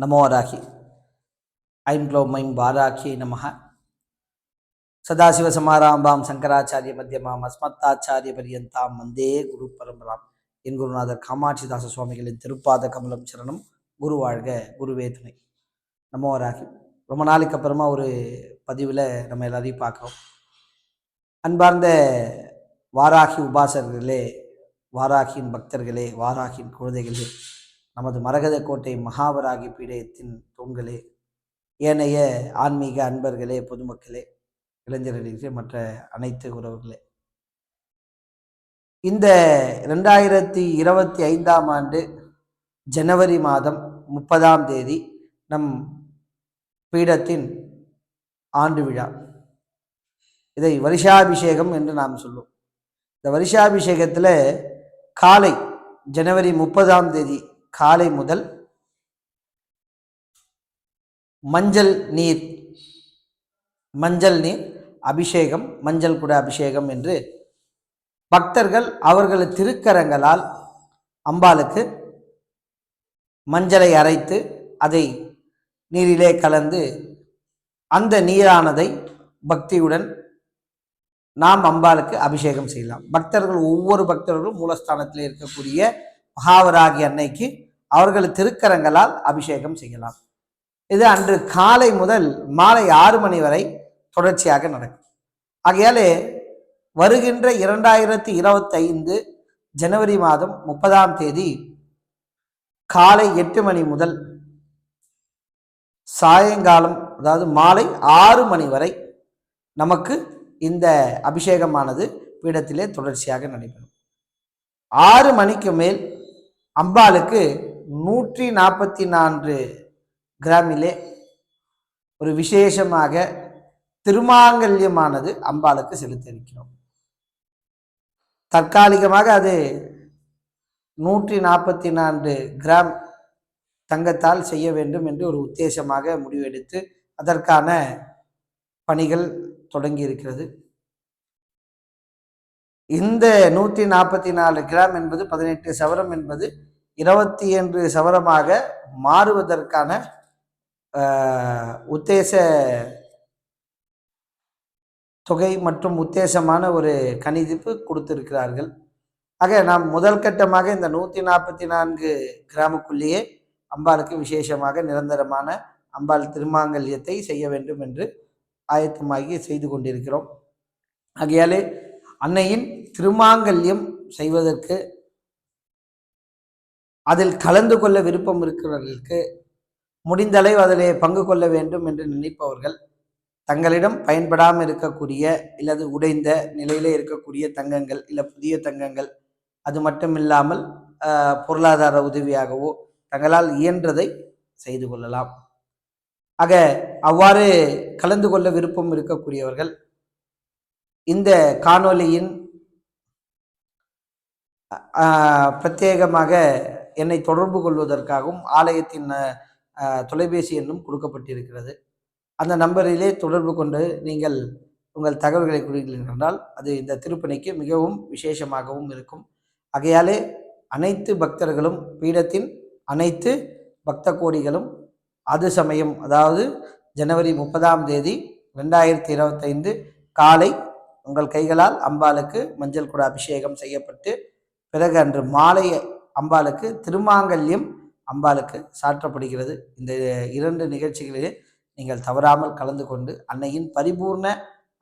நமோராகி. ஐம் க்ளோ மைம் வாராகி நம சதாசிவசமாராம்பாம் சங்கராச்சாரிய மத்தியமாம் அஸ்மத்தாச்சாரிய பரியந்தாம் வந்தே குரு பரம்பராம். என் குருநாதர் காமாட்சிதாச சுவாமிகளின் திருப்பாத கமலம் சரணம். குரு வாழ்க குருவேதனை நமோராகி. ரொம்ப நாளைக்கு அப்புறமா ஒரு பதிவில் நம்ம எல்லாரையும் பார்க்குறோம். அன்பார்ந்த வாராகி உபாசர்களே வாராகியின் பக்தர்களே வாராகியின் குழந்தைகளே நமது மரகத கோட்டை மகாவராகி பீடயத்தின் தூண்களே ஏனைய ஆன்மீக அன்பர்களே பொதுமக்களே இளைஞர்களுக்கு மற்ற அனைத்து உறவுகளே. இந்த ரெண்டாயிரத்தி இருபத்தி ஐந்தாம் ஆண்டு ஜனவரி மாதம் முப்பதாம் தேதி நம் பீடத்தின் ஆண்டு விழா. இதை வருஷாபிஷேகம் என்று நாம் சொல்லுவோம் இந்த வருஷாபிஷேகத்தில் காலை ஜனவரி முப்பதாம் தேதி காலை முதல் மஞ்சள் நீர் மஞ்சள் நீர் அபிஷேகம் மஞ்சள் குட அபிஷேகம் என்று பக்தர்கள் அவர்களது திருக்கரங்களால் அம்பாளுக்கு மஞ்சளை அரைத்து அதை நீரிலே கலந்து அந்த நீரானதை பக்தியுடன் நாம் அம்பாளுக்கு அபிஷேகம் செய்யலாம். பக்தர்கள் ஒவ்வொரு பக்தர்களும் மூலஸ்தானத்தில் இருக்கக்கூடிய மகாவராகி அன்னைக்கு அவர்கள் திருக்கரங்களால் அபிஷேகம் செய்யலாம். இது அன்று காலை முதல் மாலை ஆறு மணி வரை தொடர்ச்சியாக நடக்கும். ஆகையாலே வருகின்ற இரண்டாயிரத்தி இருபத்தைந்து ஜனவரி மாதம் முப்பதாம் தேதி காலை எட்டு மணி முதல் சாயங்காலம் அதாவது மாலை ஆறு மணி வரை நமக்கு இந்த அபிஷேகமானது பீடத்திலே தொடர்ச்சியாக நடைபெறும். ஆறு மணிக்கு மேல் அம்பாளுக்கு நூற்றி நாற்பத்தி நான்கு கிராமிலே ஒரு விசேஷமாக திருமாங்கல்யமானது அம்பாளுக்கு செலுத்தியிருக்கிறோம். தற்காலிகமாக அது நூற்றி நாற்பத்தி நான்கு கிராம் தங்கத்தால் செய்ய வேண்டும் என்று ஒரு உத்தேசமாக முடிவெடுத்து அதற்கான பணிகள் தொடங்கி இருக்கிறது இந்த நூற்றி நாற்பத்தி நாலு கிராம் என்பது பதினெட்டு சவரம் என்பது இருபத்தி ஏழு சவரமாக மாறுவதற்கான உத்தேச தொகை மற்றும் உத்தேசமான ஒரு கணிதிப்பு கொடுத்திருக்கிறார்கள். ஆக நாம் முதல் கட்டமாக இந்த நூற்றி நாற்பத்தி நான்கு கிராமுக்குள்ளேயே அம்பாளுக்கு விசேஷமாக நிரந்தரமான அம்பாள் திருமாங்கல்யத்தை செய்ய வேண்டும் என்று ஆயத்தமாகி செய்து கொண்டிருக்கிறோம். ஆகையாலே அன்னையின் திருமாங்கல்யம் செய்வதற்கு அதில் கலந்து கொள்ள விருப்பம் இருக்கிறவர்களுக்கு முடிந்தளவு அதிலே பங்கு கொள்ள வேண்டும் என்று நினைப்பவர்கள் தங்களிடம் பயன்படாமல் இருக்கக்கூடிய இல்லது உடைந்த நிலையிலே இருக்கக்கூடிய தங்கங்கள் இல்லை புதிய தங்கங்கள் அது மட்டும் இல்லாமல் பொருளாதார உதவியாகவோ தங்களால் இயன்றதை செய்து கொள்ளலாம். ஆக அவ்வாறு கலந்து கொள்ள விருப்பம் இருக்கக்கூடியவர்கள் இந்த காணொலியின் பிரத்யேகமாக என்னை தொடர்பு கொள்வதற்காகவும் ஆலயத்தின் தொலைபேசி எண்ணும் கொடுக்கப்பட்டிருக்கிறது. அந்த நம்பரிலே தொடர்பு கொண்டு நீங்கள் உங்கள் தகவல்களை கொடுக்கிறீர்கள் என்றால் அது இந்த திருப்பணிக்கு மிகவும் விசேஷமாகவும் இருக்கும். ஆகையாலே அனைத்து பக்தர்களும் பீடத்தின் அனைத்து பக்த கோடிகளும் அது சமயம் அதாவது ஜனவரி முப்பதாம் தேதி ரெண்டாயிரத்தி இருபத்தைந்து காலை உங்கள் கைகளால் அம்பாளுக்கு மஞ்சள் குட அபிஷேகம் செய்யப்பட்டு பிறகு அன்று மாலை அம்பாளுக்கு திருமாங்கல்யம் அம்பாளுக்கு சாற்றப்படுகிறது. இந்த இரண்டு நிகழ்ச்சிகளிலே நீங்கள் தவறாமல் கலந்து கொண்டு அன்னையின் பரிபூர்ண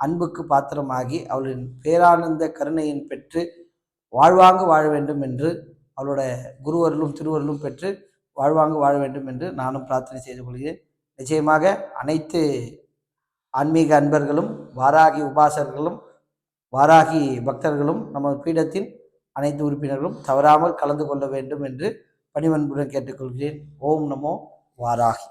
அன்புக்கு பாத்திரமாகி அவளின் பேரானந்த கருணையின் பெற்று வாழ்வாங்கு வாழ வேண்டும் என்று அவளோட குருவர்களும் திருவர்களும் பெற்று வாழ்வாங்கு வாழ வேண்டும் என்று நானும் பிரார்த்தனை செய்து கொள்கிறேன். நிச்சயமாக அனைத்து ஆன்மீக அன்பர்களும் வாராகி உபாசகர்களும் வாராகி பக்தர்களும் நமது பீடத்தின் அனைத்து உறுப்பினர்களும் தவறாமல் கலந்து கொள்ள வேண்டும் என்று பணிவன்புடன் கேட்டுக்கொள்கிறேன். ஓம் நமோ வாராகி.